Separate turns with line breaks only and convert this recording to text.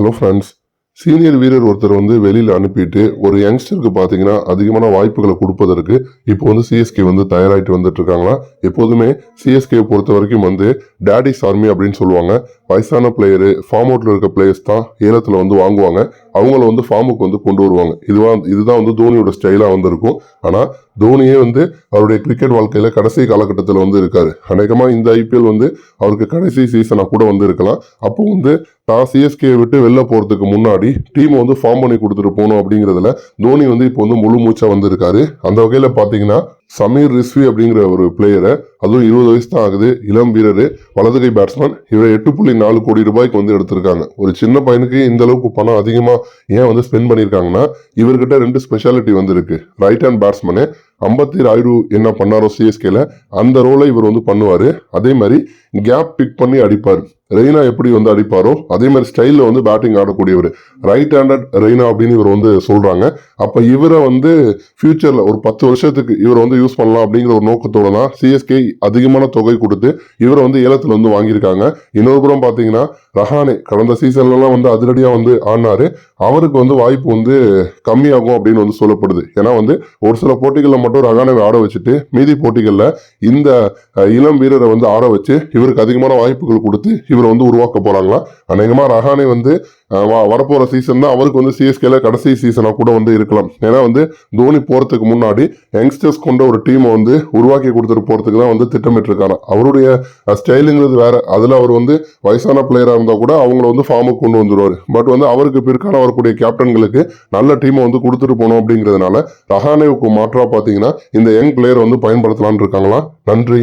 Hello friends senior வீரர் ஒருத்தர் வந்து வெளியில் அனுப்பிட்டு ஒரு யங்ஸ்டருக்கு பார்த்தீங்கன்னா அதிகமான வாய்ப்புகளை கொடுப்பதற்கு இப்போ வந்து சிஎஸ்கே வந்து தயாராகிட்டு வந்துட்டு இருக்காங்களா? எப்போதுமே சிஎஸ்கே பொறுத்த வரைக்கும் வந்து டேடிஸ் ஆர்மி அப்படின்னு சொல்லுவாங்க. வயசான பிளேயரு ஃபார்ம் அவுட்டில் இருக்க பிளேயர்ஸ் தான் ஏலத்தில் வந்து வாங்குவாங்க. அவங்கள வந்து ஃபார்முக்கு வந்து கொண்டு வருவாங்க. இதுவா இதுதான் வந்து தோனியோட ஸ்டைலாக வந்திருக்கும். ஆனால் தோனியே வந்து அவருடைய கிரிக்கெட் வாழ்க்கையில் கடைசி காலகட்டத்தில் வந்து இருக்கார். அநேகமாக இந்த ஐபிஎல் வந்து அவருக்கு கடைசி சீசனாக கூட வந்து இருக்கலாம். அப்போ வந்து தான் சிஎஸ்கே விட்டு வெளில போகிறதுக்கு முன்னாடி டீமை வந்து ஃபார்ம் பண்ணி கொடுத்துட்டு போகணும் அப்படிங்கிறதுல தோனி வந்து இப்போ வந்து முழு மூச்சாக வந்திருக்காரு. அந்த வகையில் பார்த்தீங்கன்னா சமீர் ரிஸ்வி அப்படிங்கிற ஒரு பிளேயரை அதுவும் இருபது வயசு தான் ஆகுது இளம் வீரர் வலதுகை பேட்ஸ்மேன் இவரை எட்டு புள்ளி நாலு கோடி ரூபாய்க்கு வந்து எடுத்திருக்காங்க. ஒரு சின்ன பையனுக்கு இந்த அளவுக்கு பணம் அதிகமாக ஏன் வந்து ஸ்பெண்ட் பண்ணியிருக்காங்கன்னா இவர்கிட்ட ரெண்டு ஸ்பெஷாலிட்டி வந்துருக்கு ரைட் ஹேண்ட் பேட்ஸ்மேனு அம்பத்தி ராயுடு என்ன பண்ணாரோ சிஎஸ்கேல அந்த ரோலை இவர் வந்து பண்ணுவார். அதே மாதிரி கேப் பிக் பண்ணி அடிப்பார். ரெய்னா எப்படி வந்து அடிப்பாரோ அதே மாதிரி ஸ்டைலில் வந்து பேட்டிங் ஆடக்கூடியவர். ரைட் ஹேண்டட் ரெய்னா அப்படின்னு இவர் வந்து சொல்கிறாங்க அப்போ இவரை வந்து ஃபியூச்சரில் ஒரு பத்து வருஷத்துக்கு இவரை வந்து யூஸ் பண்ணலாம் அப்படிங்கிற ஒரு நோக்கத்தோடு தான் சிஎஸ்கே அதிகமான தொகை கொடுத்து இவரை வந்து ஏலத்தில் வந்து வாங்கியிருக்காங்க. இன்னொரு புறம் பார்த்தீங்கன்னா ரஹானே கடந்த சீசன்லலாம் வந்து அதிரடியாக வந்து ஆடினாரு. அவருக்கு வந்து வாய்ப்பு வந்து கம்மியாகும் அப்படின்னு வந்து சொல்லப்படுது. ஏன்னா வந்து ஒரு சில போட்டிகளில் மட்டும் ரஹானேவை ஆட வச்சுட்டு மீதி போட்டிகளில் இந்த இளம் வீரரை வந்து ஆட வச்சு இவருக்கு அதிகமான வாய்ப்புகள் கொடுத்து இவரை வந்து உருவாக்க போகிறாங்களா அநேகமாக ரஹானே வந்து வரப்போகிற வ- சீசன் தான் அவருக்கு வந்து சிஎஸ்கேல கடைசி சீசனாக கூட வந்து இருக்கலாம். ஏன்னா வந்து தோனி போகிறதுக்கு முன்னாடி யங்ஸ்டர்ஸ் கொண்ட ஒரு டீமை வந்து உருவாக்கி கொடுத்துட்டு போகிறதுக்கு தான் வந்து திட்டமிட்டு அவருடைய ஸ்டைலுங்கிறது வேற. அதில் அவர் வந்து வயசான பிளேயராக இருந்தால் கூட அவங்கள வந்து ஃபார்முக்கு கொண்டு வந்துடுவார் பட் வந்து அவருக்கு பிற்கால வரக்கூடிய கேப்டன்களுக்கு நல்ல டீமை வந்து கொடுத்துட்டு போகணும் அப்படிங்கிறதுனால ரஹானேவுக்கு மாற்றாக பார்த்தீங்கன்னா இந்த யங் பிளேயர் வந்து பயன்படுத்தலாம்னு இருக்காங்களா? நன்றி.